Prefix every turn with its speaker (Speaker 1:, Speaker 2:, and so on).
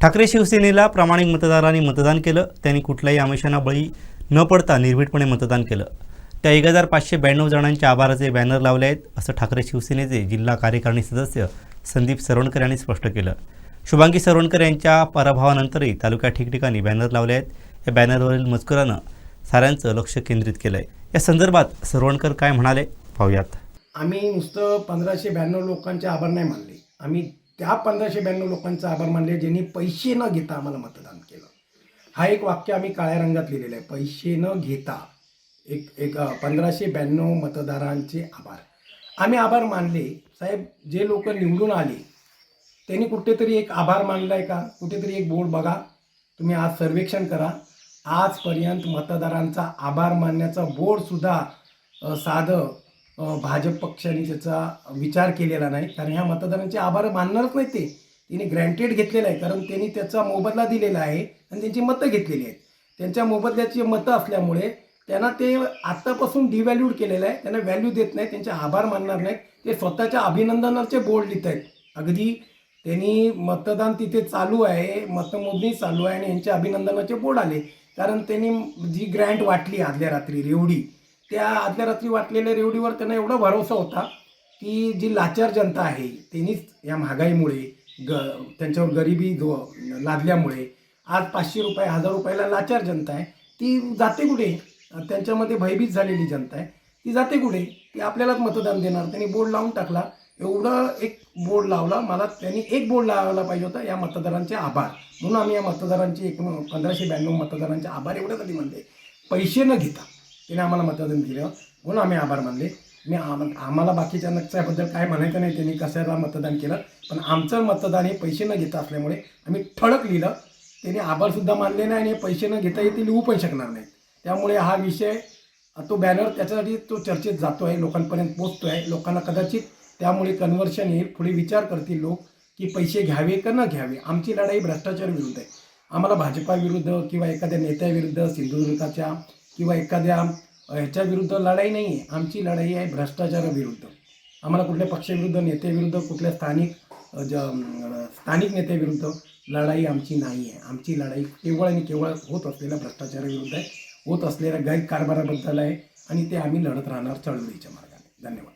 Speaker 1: ठाकरे शिवसेनेला प्रामाणिक मतदारांनी मतदान केलं. त्यांनी कुठल्याही आमिषांना बळी न पडता निर्भीडपणे मतदान केलं. त्या एक हजार पाचशे ब्याण्णव जणांच्या आभाराचे बॅनर लावले आहेत असं ठाकरे शिवसेनेचे जिल्हा कार्यकारिणी सदस्य संदीप सरवणकर यांनी स्पष्ट केलं. शुभांगी सरवणकर यांच्या पराभवानंतरही तालुक्यात ठिकठिकाणी बॅनर लावले आहेत. या बॅनरवरील मजकुरानं साऱ्यांचं लक्ष केंद्रित केलं आहे या संदर्भात सरवणकर काय म्हणाले पाहूयात.
Speaker 2: आम्ही नुसतं पंधराशे ब्याण्णव लोकांचे आभार नाही मानले. आम्ही त्या पंधराशे ब्याण्णव लोकांचा आभार मानले ज्यांनी पैसे न घेता आम्हाला मतदान केलं. हा एक वाक्य आम्ही काळ्या रंगात लिहिलेलं आहे. पैसे न घेता. एक एक पंधराशे ब्याण्णव मतदारांचे आभार. आम्ही आभार मानले. साहेब जे लोक निवडून आले त्यांनी कुठेतरी एक आभार मानला आहे का? कुठेतरी एक बोर्ड बघा. तुम्ही आज सर्वेक्षण करा. आजपर्यंत मतदारांचा आभार मानण्याचा बोर्डसुद्धा साधं भाजप पक्षाने त्याचा विचार केलेला नाही. कारण ह्या मतदारांचे आभार मानणारच नाही ते. तिने ग्रँटेड घेतलेलं आहे. कारण त्यांनी त्याचा मोबदला दिलेला आहे आणि त्यांची मतं घेतलेली आहेत. त्यांच्या मोबदल्याची मतं असल्यामुळे त्यांना ते आत्तापासून डिव्हॅल्यूड केलेलं आहे. त्यांना व्हॅल्यू देत नाही त्यांचे आभार मानणार नाहीत. ते स्वतःच्या अभिनंदनाचे बोर्ड लिहित आहेत. अगदी त्यांनी मतदान तिथे चालू आहे. मतमोजणी चालू आहे आणि यांच्या अभिनंदनाचे बोर्ड आले. कारण त्यांनी जी ग्रँट वाटली आदल्या रात्री रेवडी त्या आदल्या रात्री वाटलेल्या रेवडीवर त्यांना एवढा भरोसा होता की जी लाचार जनता आहे त्यांनीच या महागाईमुळे ग त्यांच्यावर गरिबी जो लादल्यामुळे आज पाचशे रुपये हजार रुपयाला लाचार जनता आहे. ती जाते कुठे? त्यांच्यामध्ये भयभीत झालेली जनता आहे. ती जाते कुठे? ती आपल्यालाच मतदान देणार. त्यांनी बोर्ड लावून टाकला. एवढं एक बोर्ड लावला. मला त्यांनी एक बोर्ड लावायला पाहिजे होता. या मतदारांचे आभार. म्हणून आम्ही या मतदारांचे एकूण पंधराशे ब्याण्णव मतदारांचे आभार एवढ्यासाठी म्हणते पैसे न घेता. त्याने आम्हाला मतदान केलं म्हणून आम्ही आभार मानले. मी आम आम्हाला बाकीच्या नक्षाबद्दल काय म्हणायचं नाही त्यांनी कशाला मतदान केलं. पण आमचं मतदान हे पैसे न घेता असल्यामुळे आम्ही ठळक लिहिलं. त्यांनी आभारसुद्धा मानले नाही आणि पैसे न घेता येते लिहू पण शकणार नाहीत. त्यामुळे हा विषय तो बॅनर त्याच्यासाठी तो चर्चेत जातो आहे लोकांपर्यंत पोचतो आहे. लोकांना कदाचित त्यामुळे कन्व्हर्शन येईल पुढे विचार करतील लोक की पैसे घ्यावे का न घ्यावे. आमची लढाई भ्रष्टाचार विरुद्ध आहे. आम्हाला भाजपाविरुद्ध किंवा एखाद्या नेत्याविरुद्ध सिंधुदुर्गाच्या किंवा एखाद्या ह्याच्या विरुद्ध लढाई नाही आहे आमची लढाई आहे भ्रष्टाचाराविरुद्ध आम्हाला कुठल्या पक्षाविरुद्ध नेत्याविरुद्ध कुठल्या स्थानिक ज स्थानिक नेत्याविरुद्ध लढाई आमची नाही आहे आमची लढाई केवळ आणि केवळ होत असलेल्या भ्रष्टाचाराविरुद्ध आहे. होत असलेल्या गैरकारभाराबद्दल आहे आणि ते आम्ही लढत राहणार चळवळीच्या मार्गाने. धन्यवाद.